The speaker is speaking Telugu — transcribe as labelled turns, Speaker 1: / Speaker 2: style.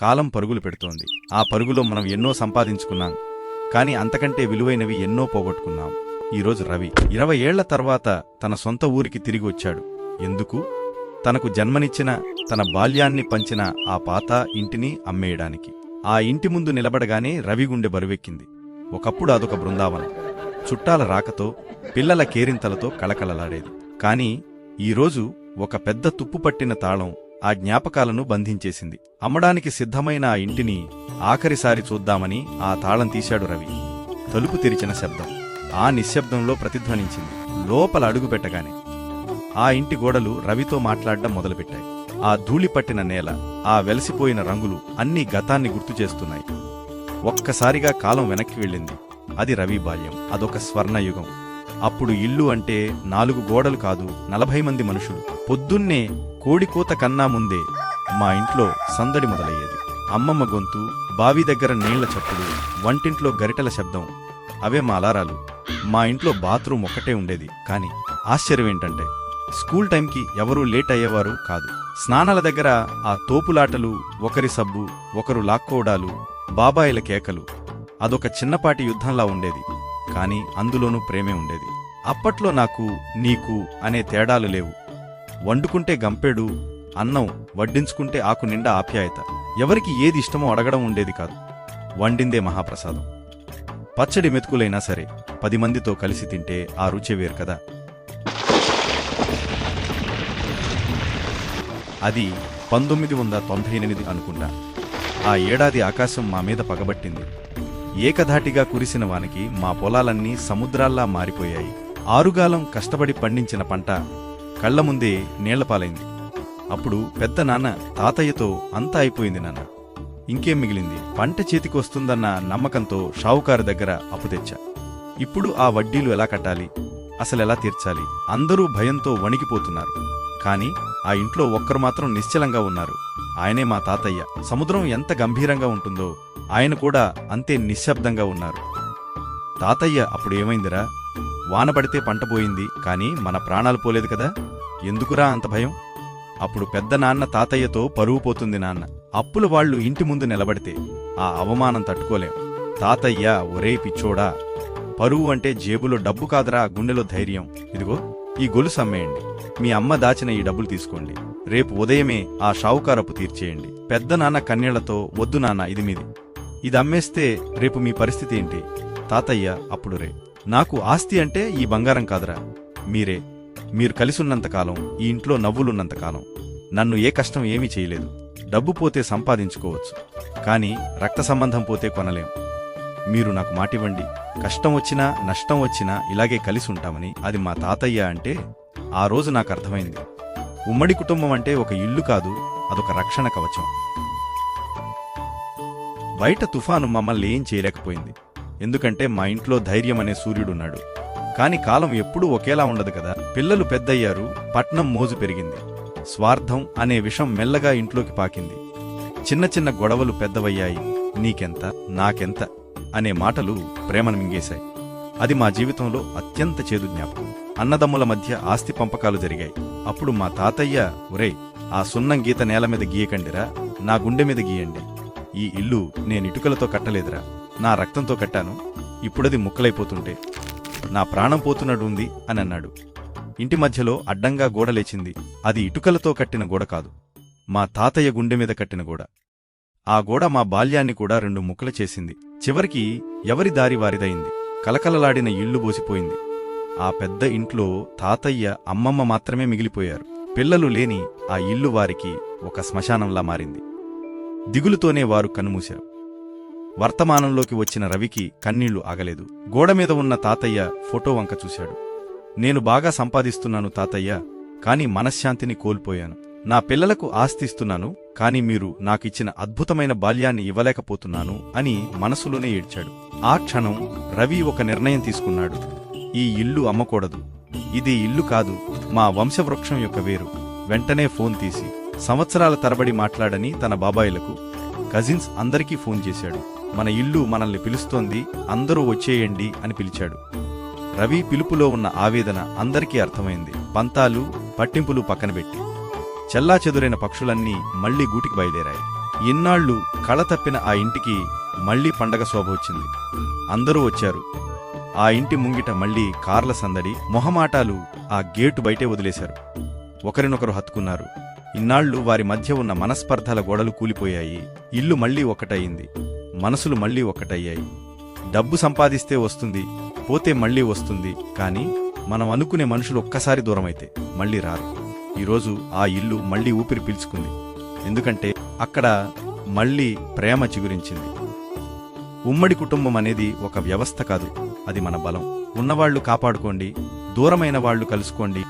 Speaker 1: కాలం పరుగులు పెడుతోంది. ఆ పరుగులో మనం ఎన్నో సంపాదించుకున్నాం. కానీ అంతకంటే విలువైనవి ఎన్నో పోగొట్టుకున్నాం. ఈరోజు రవి ఇరవై ఏళ్ళ తర్వాత తన సొంత ఊరికి తిరిగి వచ్చాడు. ఎందుకు? తనకు జన్మనిచ్చిన తన బాల్యాన్ని పంచిన ఆ పాత ఇంటిని అమ్మేయడానికి. ఆ ఇంటి ముందు నిలబడగానే రవి గుండె బరువెక్కింది. ఒకప్పుడు అదొక బృందావనం. చుట్టాల రాకతో పిల్లల కేరింతలతో కళకళలాడేది. కానీ ఈరోజు ఒక పెద్ద తుప్పు పట్టిన తాళం ఆ జ్ఞాపకాలను బంధించేసింది. అమ్మడానికి సిద్ధమైన ఆ ఇంటిని ఆఖరిసారి చూద్దామని ఆ తాళం తీశాడు రవి. తలుపు తెరిచిన శబ్దం. ఆ నిశ్శబ్దంలో ప్రతిధ్వనించింది. లోపల అడుగుపెట్టగానే ఆ ఇంటి గోడలు రవితో మాట్లాడడం మొదలుపెట్టాయి. ఆ ధూళి పట్టిన నేల ఆ వెలసిపోయిన రంగులు అన్నీ గతాన్ని గుర్తు చేస్తున్నాయి. ఒక్కసారిగా కాలం వెనక్కి వెళ్ళింది. అది రవి బాల్యం. అదొక స్వర్ణయుగం అప్పుడు ఇల్లు అంటే నాలుగు గోడలు కాదు నలభై మంది మనుషులు. పొద్దున్నే కోడికోత కన్నా ముందే మా ఇంట్లో సందడి మొదలయ్యేది. అమ్మమ్మ గొంతు బావి దగ్గర నీళ్ళ చప్పుడు వంటింట్లో గరిటెల శబ్దం అవే మా అలారాలు. మా ఇంట్లో బాత్రూమ్ ఒక్కటే ఉండేది. కాని ఆశ్చర్యం ఏంటంటే స్కూల్ టైంకి ఎవరూ లేట్ అయ్యేవారు కాదు. స్నానాల దగ్గర ఆ తోపులాటలు ఒకరి సబ్బు ఒకరు లాక్కోవడాలు బాబాయిల కేకలు అదొక చిన్నపాటి యుద్ధంలా ఉండేది. కానీ అందులోనూ ప్రేమే ఉండేది. అప్పట్లో నాకు నీకు అనే తేడాలు లేవు. వండుకుంటే గంపెడు అన్నం వడ్డించుకుంటే ఆకు నిండా ఆప్యాయత. ఎవరికి ఏది ఇష్టమో అడగడం ఉండేది కాదు. వండిందే మహాప్రసాదం. పచ్చడి మెతుకులైనా సరే పది మందితో కలిసి తింటే ఆ రుచి వేరు కదా. అది పంతొమ్మిది వందల తొంభై ఎనిమిది అనుకుంటా ఆ ఏడాది ఆకాశం మా మీద పగబట్టింది. ఏకధాటిగా కురిసిన వానికి మా పొలాలన్నీ సముద్రాల్లా మారిపోయాయి. ఆరుగాలం కష్టపడి పండించిన పంట కళ్ళ ముందే నీళ్ళపాలైంది. అప్పుడు పెద్ద నాన్న తాతయ్యతో అంతా అయిపోయింది నాన్న. ఇంకేం మిగిలింది? పంట చేతికొస్తుందన్న నమ్మకంతో షావుకారు దగ్గర అప్పు తెచ్చా. ఇప్పుడు ఆ వడ్డీలు ఎలా కట్టాలి? అసలెలా తీర్చాలి? అందరూ భయంతో వణికిపోతున్నారు. కాని ఆ ఇంట్లో ఒక్కరు మాత్రం నిశ్చలంగా ఉన్నారు. ఆయనే మా తాతయ్య. సముద్రం ఎంత గంభీరంగా ఉంటుందో ఆయన కూడా అంతే నిశ్శబ్దంగా ఉన్నారు. తాతయ్య అప్పుడు ఏమైందిరా? వాన పడితే పంట పోయింది కాని మన ప్రాణాలు పోలేదు కదా? ఎందుకురా అంత భయం? అప్పుడు పెద్ద నాన్న తాతయ్యతో పరువు పోతుంది నాన్న. అప్పుల వాళ్ళు ఇంటి ముందు నిలబడితే ఆ అవమానం తట్టుకోలేం. తాతయ్య ఒరే పిచ్చోడా పరువు అంటే జేబులో డబ్బు కాదురా గుండెలో ధైర్యం. ఇదిగో ఈ గొలుసు అమ్మేయండి. మీ అమ్మ దాచిన ఈ డబ్బులు తీసుకోండి. రేపు ఉదయమే ఆ షావుకారపు తీర్చేయండి. పెద్ద నాన్న కన్నీళ్ళతో వద్దు నాన్న ఇది మీది. ఇది అమ్మేస్తే రేపు మీ పరిస్థితి ఏంటి? తాతయ్య అప్పుడు రే. నాకు ఆస్తి అంటే ఈ బంగారం కాదురా. మీరే. మీరు కలిసున్నంతకాలం ఈ ఇంట్లో నవ్వులున్నంతకాలం నన్ను ఏ కష్టం ఏమీ చేయలేదు. డబ్బు పోతే సంపాదించుకోవచ్చు. కానీ రక్త సంబంధం పోతే కొనలేం. మీరు నాకు మాటివ్వండి. కష్టం వచ్చినా నష్టం వచ్చినా ఇలాగే కలిసి ఉంటామని అది మా తాతయ్య అంటే ఆ రోజు నాకు అర్థమైంది. ఉమ్మడి కుటుంబం అంటే ఒక ఇల్లు కాదు అదొక రక్షణ కవచం. బయట తుఫాను మమ్మల్ని ఏం చేయలేకపోయింది. ఎందుకంటే మా ఇంట్లో ధైర్యం అనే సూర్యుడున్నాడు. కాని కాలం ఎప్పుడూ ఒకేలా ఉండదు కదా. పిల్లలు పెద్దయ్యారు పట్నం మోజు పెరిగింది. స్వార్థం అనే విషం మెల్లగా ఇంట్లోకి పాకింది. చిన్న చిన్న గొడవలు పెద్దవయ్యాయి. నీకెంత నాకెంత అనే మాటలు ప్రేమను మింగేశాయి. అది మా జీవితంలో అత్యంత చేదు జ్ఞాపకం. అన్నదమ్ముల మధ్య ఆస్తి పంపకాలు జరిగాయి. అప్పుడు మా తాతయ్య ఒరే ఆ సున్నం గీత నేల మీద గీయకండిరా నా గుండె మీద గీయండి. ఈ ఇల్లు నేను ఇటుకలతో కట్టలేదురా నా రక్తంతో కట్టాను. ఇప్పుడది ముక్కలైపోతుంటే నా ప్రాణం పోతున్నట్టుంది అని అన్నాడు. ఇంటి మధ్యలో అడ్డంగా గోడ లేచింది. అది ఇటుకలతో కట్టిన గోడ కాదు. మా తాతయ్య గుండె మీద కట్టిన గోడ. ఆ గోడ మా బాల్యాన్ని కూడా రెండు ముక్కలు చేసింది. చివరికి ఎవరి దారి వారిదయింది కలకలలాడిన ఇళ్ళు బోసిపోయింది. ఆ పెద్ద ఇంట్లో తాతయ్య అమ్మమ్మ మాత్రమే మిగిలిపోయారు. పిల్లలు లేని ఆ ఇల్లు వారికి ఒక శ్మశానంలా మారింది. దిగులుతోనే వారు కన్నుమూశారు. వర్తమానంలోకి వచ్చిన రవికి కన్నీళ్ళు ఆగలేదు. గోడ మీద ఉన్న తాతయ్య ఫోటో వంక చూశాడు. నేను బాగా సంపాదిస్తున్నాను తాతయ్య కాని మనశ్శాంతిని కోల్పోయాను. నా పిల్లలకు ఆస్తిస్తున్నాను కాని మీరు నాకిచ్చిన అద్భుతమైన బాల్యాన్ని ఇవ్వలేకపోతున్నాను అని మనసులోనే ఏడ్చాడు. ఆ క్షణం రవి ఒక నిర్ణయం తీసుకున్నాడు. ఈ ఇల్లు అమ్మకూడదు. ఇది ఇల్లు కాదు మా వంశవృక్షం యొక్క వేరు. వెంటనే ఫోన్ తీసి సంవత్సరాల తరబడి మాట్లాడని తన బాబాయిలకు కజిన్స్ అందరికీ ఫోన్ చేశాడు. మన ఇల్లు మనల్ని పిలుస్తోంది అందరూ వచ్చేయండి అని పిలిచాడు. రవి పిలుపులో ఉన్న ఆవేదన అందరికీ అర్థమైంది. పంతాలు పట్టింపులు పక్కనబెట్టి. చెల్లాచెదురైన పక్షులన్నీ మళ్ళీ గూటికి బయలుదేరాయి. ఇన్నాళ్ళు కళ తప్పిన ఆ ఇంటికి మళ్ళీ పండగ శోభ వచ్చింది. అందరూ వచ్చారు. ఆ ఇంటి ముంగిట మళ్ళీ కార్ల సందడి మొహమాటాలు ఆ గేటు బయటే వదిలేశారు. ఒకరినొకరు హత్తుకున్నారు. ఇన్నాళ్ళు వారి మధ్య ఉన్న మనస్పర్ధల గోడలు కూలిపోయాయి. ఇల్లు మళ్ళీ ఒక్కటయింది. మనసులు మళ్ళీ ఒక్కటయ్యాయి. డబ్బు సంపాదిస్తే వస్తుంది పోతే మళ్ళీ వస్తుంది కానీ మనం అనుకునే మనుషులు ఒక్కసారి దూరమైతే మళ్ళీ రారు. ఈరోజు ఆ ఇల్లు మళ్ళీ ఊపిరి పీల్చుకుంది. ఎందుకంటే అక్కడ మళ్ళీ ప్రేమ చిగురించింది. ఉమ్మడి కుటుంబం అనేది ఒక వ్యవస్థ కాదు అది మన బలం. ఉన్నవాళ్ళు కాపాడుకోండి దూరమైన వాళ్ళు కలుసుకోండి